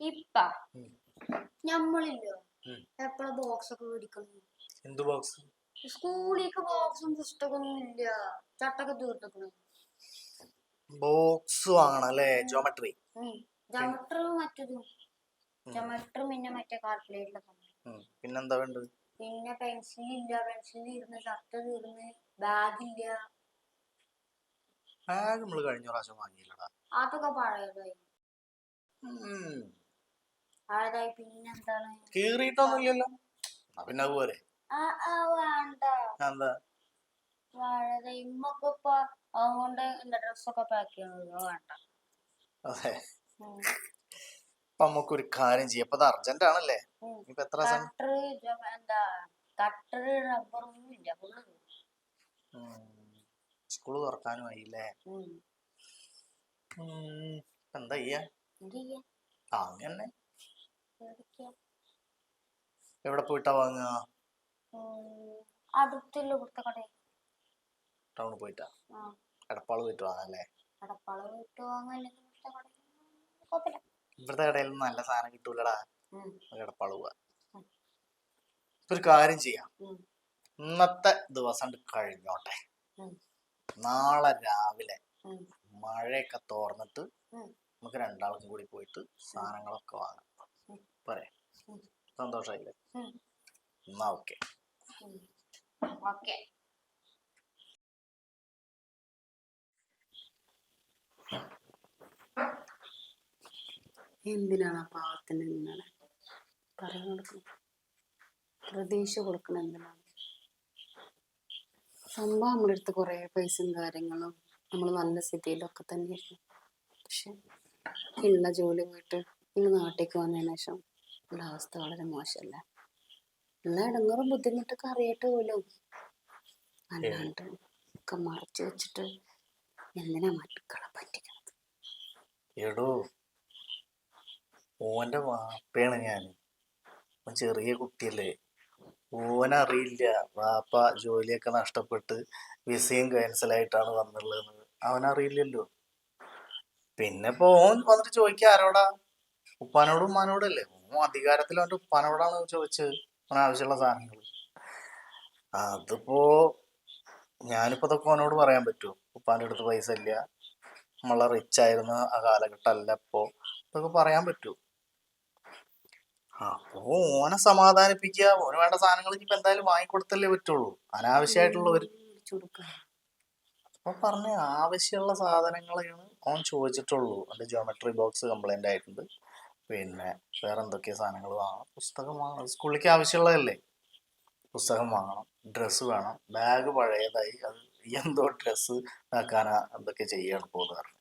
ഇപ്പ. ഞമ്മളില്ലോ? എപ്പോഴാ ബോക്സ് ഒക്കെ മേടിക്കുന്നു എന്ത് ബോക്സ് സ്കൂളിലേക്ക് ബോക്സും പുസ്തകമൊന്നും ഇല്ല. ചട്ടൊക്കെ തീർത്തക്കണം. ബോക്സ് വാങ്ങണം അല്ലേ ജോമെട്രി ജമട്ടർ മറ്റതും. പിന്നെ മറ്റേ കാൽക്കുലേറ്റർ പിന്നെന്താ വേണ്ടത്? പിന്നെ പെൻസിൽ ഇല്ല. പെൻസിൽ തീർന്ന് ഷർട്ട് തീർന്ന്. ബാഗ് ഇല്ല. ബാഗ് നമ്മൾ കഴിഞ്ഞ പ്രാവശ്യം വാങ്ങിയില്ലടാ. അതൊക്കെ പഴയതായി. ഉം. പിന്നെന്താണ്? കീറിയിട്ടൊന്നുമില്ലല്ലോ. പിന്നെ അതുപോലെ എന്താ? ഇമ്മൊക്കെ ഇപ്പൊ അതുകൊണ്ട് ഡ്രസ്സൊക്കെ പാക്ക് വേണ്ട. അതെ. കാര്യം ചെയ്യാം. അപ്പൊ അർജന്റ് ആണല്ലേ? ഇപ്പൊ എത്ര ദിവസം? കട്ടർ എന്താ കട്ടർ റബ്ബറൊന്നും ഇല്ല. ഫുള്ള് സ്കൂൾ തുറക്കാനും ആയില്ലേ? എന്താ ചെയ്യാ? അങ്ങനെ. എവിടെ പോയിട്ടാ വാങ്ങുക. അടുത്തുള്ള ടൗണിൽ പോയിട്ടാ? എടപ്പാൾ പോയിട്ട് വാങ്ങാല്ലേ? കടപ്പാള വിട്ട് വാങ്ങാൻ അല്ലെങ്കിൽ ഇവിടുത്തെ കടയിൽ നല്ല സാധനം കിട്ടൂലടാ. എടപ്പാൾ പോവാ. ഒരു കാര്യം ചെയ്യാം. ഇന്നത്തെ ദിവസം കഴിഞ്ഞോട്ടെ. നാളെ രാവിലെ മഴയൊക്കെ തോർന്നിട്ട് നമുക്ക് രണ്ടാൾക്കും കൂടി പോയിട്ട് സാധനങ്ങളൊക്കെ വാങ്ങാം. ഉം. സന്തോഷമായില്ലേ. എന്നാ ഓക്കെ. ഓക്കെ. എന്തിനാണ് ആ പാവത്തിന് ഇങ്ങനെ പറയാൻ കൊടുക്കണം പ്രതീക്ഷ കൊടുക്കണം എന്തിനാണ്? സംഭവം നമ്മുടെ അടുത്ത് കുറേ പൈസയും കാര്യങ്ങളും നമ്മൾ നല്ല സ്ഥിതിയിലൊക്കെ തന്നെയായിരുന്നു. പക്ഷെ ഉള്ള ജോലി പോയിട്ട് ഇന്ന് നാട്ടിലേക്ക് വന്നതിന് ശേഷം ഉള്ള അവസ്ഥ വളരെ മോശമല്ല? ഉള്ള ഇടങ്ങറും ബുദ്ധിമുട്ടൊക്കെ അറിയട്ടെ പോലും. അല്ലാണ്ട് ഒക്കെ മറച്ചു വെച്ചിട്ട് എന്തിനാ മക്കളെ പറ്റിക്കണത്? എടോ ഓന്റെ വാപ്പയാണ് ഞാൻ ചെറിയ കുട്ടിയല്ലേ. ഓനറിയില്ല വാപ്പ ജോലിയൊക്കെ നഷ്ടപ്പെട്ട് വിസയും ക്യാൻസലായിട്ടാണ് വന്നുള്ളതെന്ന്. അവനറിയില്ലല്ലോ. പിന്നെ ഇപ്പൊ ഓൻ വന്നിട്ട് ചോദിക്കുക ആരോടാ? ഉപ്പാനോടും ഉമ്മാനോടും ഓൻ അധികാരത്തിൽ അവന്റെ ഉപ്പാനോടാണ് ചോദിച്ച് ആവശ്യമുള്ള സാധനങ്ങൾ. അതിപ്പോ ഞാനിപ്പോ ഇതൊക്കെ അവനോട് പറയാൻ പറ്റുമോ? ഉപ്പാന്റെ അടുത്ത് പൈസ ഇല്ല. നമ്മളെ റിച്ച് ആയിരുന്ന ആ കാലഘട്ടം അല്ല ഇപ്പോ. ഇതൊക്കെ പറയാൻ പറ്റുമോ? അപ്പോ ഓനെ സമാധാനിപ്പിക്കുക. ഓന് വേണ്ട സാധനങ്ങൾ ഇനിയിപ്പോ എന്തായാലും വാങ്ങിക്കൊടുത്തല്ലേ പറ്റുള്ളൂ. അനാവശ്യമായിട്ടുള്ള ഒരു അപ്പൊ പറഞ്ഞ ആവശ്യമുള്ള സാധനങ്ങളാണ് ഓൻ ചോദിച്ചിട്ടുള്ളൂ. അതിന്റെ ജോമെട്രി ബോക്സ് കംപ്ലൈന്റ് ആയിട്ടുണ്ട്. പിന്നെ വേറെ എന്തൊക്കെയാ സാധനങ്ങൾ വാങ്ങണം? പുസ്തകം വാങ്ങണം സ്കൂളിലേക്ക് ആവശ്യമുള്ളതല്ലേ? പുസ്തകം വാങ്ങണം ഡ്രസ്സ് വേണം. ബാഗ് പഴയതായി. അത് എന്തോ ഡ്രസ്സ് ആക്കാനാ എന്തൊക്കെ ചെയ്യാണ് പോകുന്നത് പറഞ്ഞു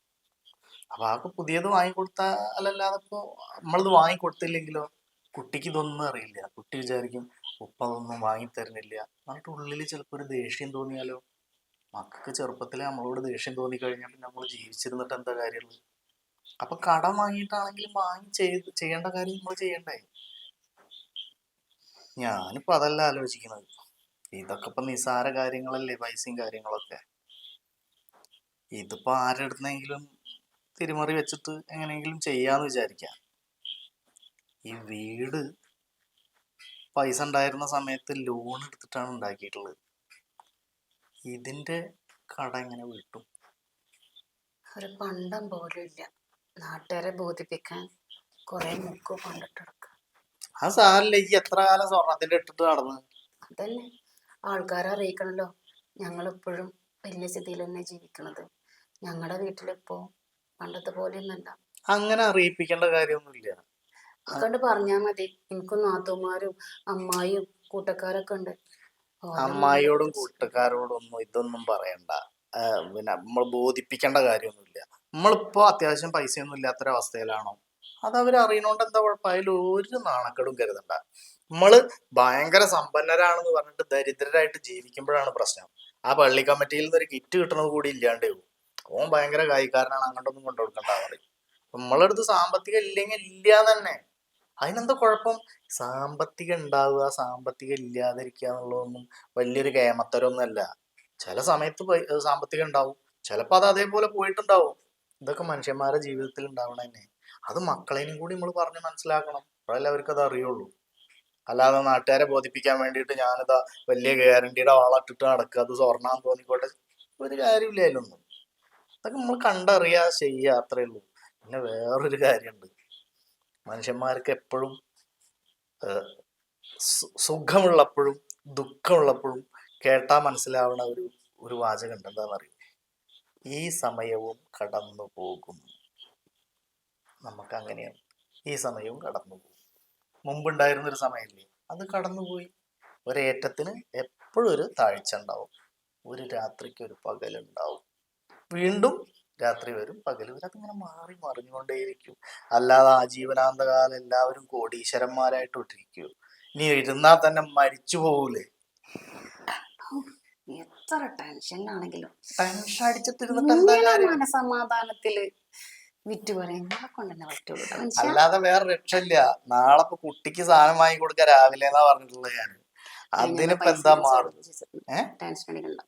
അപ്പൊ ആൾക്ക് പുതിയത് വാങ്ങിക്കൊടുത്താൽ അല്ലല്ലാതെ ഇപ്പോ നമ്മളിത് വാങ്ങിക്കൊടുത്തില്ലെങ്കിലോ? കുട്ടിക്ക് ഇതൊന്നും അറിയില്ല. കുട്ടി വിചാരിക്കും ഉപ്പ അതൊന്നും വാങ്ങിത്തരുന്നില്ല. എന്നിട്ട് ഉള്ളിൽ ചിലപ്പോൾ ഒരു ദേഷ്യം തോന്നിയാലോ? മക്കൾക്ക് ചെറുപ്പത്തിൽ നമ്മളോട് ദേഷ്യം തോന്നിക്കഴിഞ്ഞാൽ നമ്മൾ ജീവിച്ചിരുന്നിട്ട് എന്താ കാര്യമുള്ളത്? അപ്പൊ കടം വാങ്ങിയിട്ടാണെങ്കിലും വാങ്ങി ചെയ്ത് ചെയ്യേണ്ട കാര്യം നമ്മൾ ചെയ്യണ്ടേ? ഞാനിപ്പോ അതല്ല ആലോചിക്കുന്നത്. ഇതൊക്കെ ഇപ്പൊ നിസാര കാര്യങ്ങളല്ലേ പൈസയും കാര്യങ്ങളൊക്കെ. ഇതിപ്പോ ആരെടുത്തെങ്കിലും തിരിമറി വെച്ചിട്ട് എങ്ങനെയെങ്കിലും ചെയ്യാന്ന് വിചാരിക്കാം. ഈ വീട് പൈസ ഉണ്ടായിരുന്ന സമയത്ത് ലോൺ എടുത്തിട്ടാണ് ഉണ്ടാക്കിയിട്ടുള്ളത്. ഇതിന്റെ കട എങ്ങനെ വീട്ടും? ഒരു പണ്ടം പോലും ഇല്ല. നാട്ടുകാരെ ബോധിപ്പിക്കാൻ കുറെ മുക്ക് കൊണ്ടിട്ടെടുക്കുക ആ സാറല്ലേ ഈ എത്ര കാലം സ്വർണത്തിന്റെ ഇട്ടിട്ട് നടന്ന് അതന്നെ. ആൾക്കാരെ അറിയിക്കണല്ലോ. ഞങ്ങളിപ്പോഴും വലിയ സ്ഥിതിയിൽ തന്നെ ജീവിക്കണത്. ഞങ്ങളുടെ വീട്ടിലിപ്പോ പണ്ടത്തെ പോലെയൊന്നല്ല അങ്ങനെ അറിയിപ്പിക്കേണ്ട കാര്യമൊന്നുമില്ല. അതുകൊണ്ട് പറഞ്ഞാ മതി. എനിക്കും നാത്തുമാരും അമ്മായിയും കൂട്ടക്കാരൊക്കെ ഉണ്ട്. അമ്മായിയോടും കൂട്ടക്കാരോടും കൂട്ടുകാരോടും ഒന്നും ഇതൊന്നും പറയണ്ട. പിന്നെ നമ്മൾ ബോധിപ്പിക്കേണ്ട കാര്യമൊന്നുമില്ല. നമ്മളിപ്പോ അത്യാവശ്യം പൈസയൊന്നും ഇല്ലാത്തൊരവസ്ഥയിലാണോ? അത് അവർ അറിയണോണ്ട് എന്താ കുഴപ്പം? ഒരു നാണക്കേടും കരുതണ്ട. നമ്മൾ ഭയങ്കര സമ്പന്നരാണെന്ന് പറഞ്ഞിട്ട് ദരിദ്രരായിട്ട് ജീവിക്കുമ്പോഴാണ് പ്രശ്നം. ആ പള്ളി കമ്മിറ്റിയിൽ നിന്ന് ഒരു കിറ്റ് കിട്ടണത് കൂടി ഇല്ലാണ്ടേ പോകും ഓൻ ഭയങ്കര കായിക്കാരനാണ് അങ്ങോട്ടൊന്നും കൊണ്ടുകൊടുക്കണ്ട പറയും. നമ്മളടുത്ത് സാമ്പത്തികം ഇല്ലെങ്കിൽ ഇല്ല തന്നെ. അതിനെന്താ കുഴപ്പം? സാമ്പത്തികം ഉണ്ടാവുക സാമ്പത്തികം ഇല്ലാതിരിക്കുക എന്നുള്ളതൊന്നും വലിയൊരു കേമത്തരമൊന്നുമല്ല ചില സമയത്ത് സാമ്പത്തികം ഉണ്ടാവും. ചിലപ്പോൾ അത് അതേപോലെ പോയിട്ടുണ്ടാവും. ഇതൊക്കെ മനുഷ്യന്മാരുടെ ജീവിതത്തിൽ ഉണ്ടാവണ തന്നെ അത് മക്കളെയും കൂടി നമ്മൾ പറഞ്ഞ് മനസ്സിലാക്കണം. അപ്പോഴല്ലേ അവർക്ക് അത് അറിയുള്ളൂ. അല്ലാതെ നാട്ടുകാരെ ബോധിപ്പിക്കാൻ വേണ്ടിയിട്ട് ഞാനിതാ വലിയ ഗ്യാരണ്ടിയുടെ വാളട്ടിട്ട് നടക്കുക. അത് സ്വർണാന്ന് തോന്നിക്കോട്ടെ. ഒരു കാര്യമില്ല അതിലൊന്നും അതൊക്കെ നമ്മൾ കണ്ടറിയാ ചെയ്യുക അത്രേ ഉള്ളൂ. പിന്നെ വേറൊരു കാര്യമുണ്ട് മനുഷ്യന്മാർക്ക് എപ്പോഴും സുഖമുള്ളപ്പോഴും ദുഃഖമുള്ളപ്പോഴും കേട്ടാ മനസ്സിലാവണ ഒരു ഒരു വാചകം എന്താ എന്താണെന്നറിയോ ഈ സമയവും കടന്നു പോകും നമുക്ക് അങ്ങനെയാണ്. ഈ സമയവും കടന്നു പോകും മുമ്പുണ്ടായിരുന്ന ഒരു സമയമില്ലേ? അത് കടന്നുപോയി ഒരേറ്റത്തിന് എപ്പോഴും ഒരു താഴ്ച ഉണ്ടാവും. ഒരു രാത്രിക്ക് ഒരു പകലുണ്ടാവും വീണ്ടും രാത്രി വരും പകൽ വരും. അതിങ്ങനെ മാറി മറിഞ്ഞുകൊണ്ടേയിരിക്കും. അല്ലാതെ ആജീവനാന്തകാലം എല്ലാവരും കോടീശ്വരന്മാരായിട്ട് ഇട്ടിരിക്കൂ ഇനി ഇരുന്നാൽ തന്നെ മരിച്ചു പോകൂലേ എത്ര ടെൻഷനിലാണെങ്കിലും ടെൻഷൻ മനസമാധാനത്തിൽ വിറ്റ് പറ്റുള്ളൂ. അല്ലാതെ വേറെ രക്ഷയില്ല. നാളെ ഇപ്പൊ കുട്ടിക്ക് സാധനം വാങ്ങി കൊടുക്കാൻ രാവിലെ എന്നാ പറഞ്ഞിട്ടുള്ളത്? ഞാൻ അതിനിപ്പോ എന്താ മാറും? ടെൻഷൻ അടിക്കണ്ട.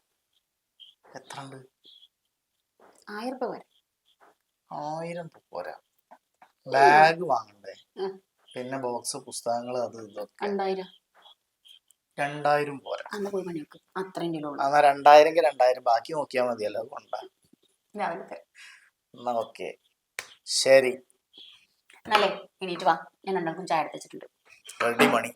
എത്ര ഉണ്ട് ആയിരം രൂപ വരെ ആയിരം പോരാ. ബാഗ് വാങ്ങണ്ടേ? പിന്നെ ബോക്സ് പുസ്തകങ്ങൾ അത് ഇതൊക്കെ. രണ്ടായിരം. രണ്ടായിരം പോരാ. അന്ന് പോയി പണിയെടുക്കും അത്രയും കിലോ ഉള്ളു. എന്നാ രണ്ടായിരം രണ്ടായിരം. ബാക്കി നോക്കിയാൽ മതിയല്ലോ. എന്നാ ഓക്കെ. ശരി. എന്നാലേ എണീറ്റ് വാ. ഞാൻ ഉണ്ടാക്കും ചായ എടുത്ത് വെച്ചിട്ടുണ്ട്. റെഡി മണി.